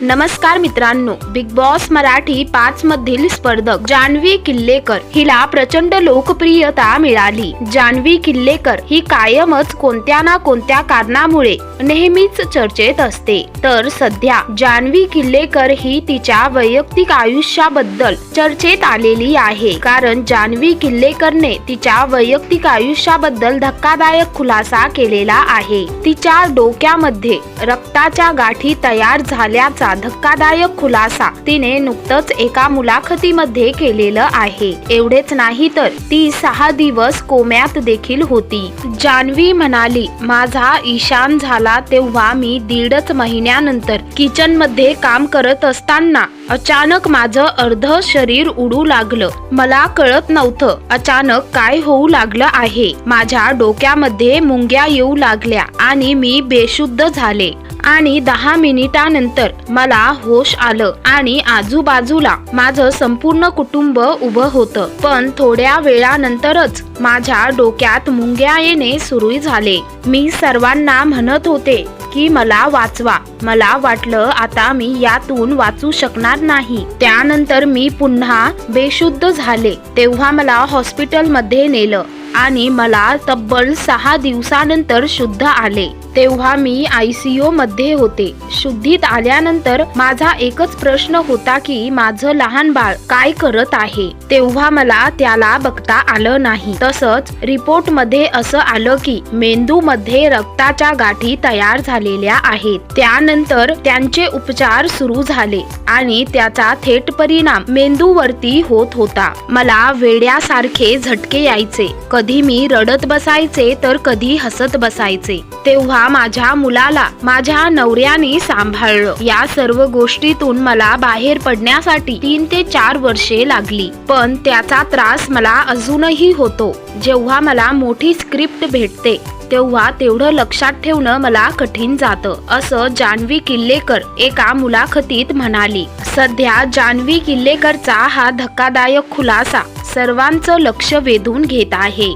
नमस्कार मित्रांनो big boss Marathi पाच मधील स्पर्धक जान्हवी किल्लेकर हिला प्रचंड लोकप्रियता मिळाली. जान्हवी किल्लेकर ही कायमच कोणत्या ना कोणत्या कारणामुळे नेहमीच चर्चेत असते. तर सध्या जान्हवी किल्लेकर ही तिच्या वैयक्तिक आयुष्याबद्दल चर्चेत आलेली आहे. कारण जान्हवी किल्लेकरने तिच्या वैयक्तिक आयुष्याबद्दल धक्कादायक खुलासा केलेला आहे. तिच्या डोक्यामध्ये रक्ताच्या गाठी तयार झाल्याचा धक्कादायक खुलासा तिने नुकतंच एका मुलाखतीमध्ये केलेलं आहे. एवढेच नाही तर ती सहा दिवस कोम्यात देखील होती. जान्हवी म्हणाली माझा ईशान झाला तेव्हा मी दीडच महिन्यानंतर किचनमध्ये काम करत असताना अचानक माझं अर्ध शरीर उडू लागलं. मला कळत नव्हतं अचानक काय होऊ लागलं आहे. माझ्या डोक्यामध्ये मुंग्या येऊ लागल्या आणि मी बेशुद्ध झाले. आणि दहा मिनिटानंतर मला होश आलं आणि आजूबाजूला माझं संपूर्ण कुटुंब उभं होतं. पण थोड्या वेळानंतरच माझ्या डोक्यात मुंग्या येणे सुरू झाले. मी सर्वांना म्हणत होते की मला वाचवा. मला वाटलं आता मी यातून वाचू शकणार नाही. त्यानंतर मी पुन्हा बेशुद्ध झाले. तेव्हा मला हॉस्पिटलमध्ये नेलं. आणि मला तब्बल सहा दिवसानंतर शुद्ध आले. तेव्हा मी आयसीयू मध्ये होते. शुद्धीत आल्यानंतर माझा एकच प्रश्न होता की माझं लहान बाळ काय करत आहे? तेव्हा मला त्याला बघता आलं नाही. तसंच रिपोर्टमध्ये असं आलं की मेंदू मध्ये रक्ताच्या गाठी तयार झालेल्या आहेत. त्यानंतर त्यांचे उपचार सुरू झाले आणि त्याचा थेट परिणाम मेंदूवरती होत होता. मला वेड्यासारखे झटके यायचे. कधी मी रडत बसायचे तर कधी हसत बसायचे. तेव्हा माझ्या मुलाला माझ्या नवऱ्याने सांभाळलं. या सर्व गोष्टीतून मला बाहेर पडण्यासाठी तीन ते चार वर्षे लागली. पण त्याचा त्रास मला अजूनही होतो. जेव्हा मला मोठी स्क्रिप्ट भेटते तेव्हा तेवढं लक्षात ठेवणं मला कठीण जातं. असं जान्हवी किल्लेकर एका मुलाखतीत म्हणाली. सध्या जान्हवी किल्लेकरचा हा धक्कादायक खुलासा सर्वांचं लक्ष वेधून घेत आहे.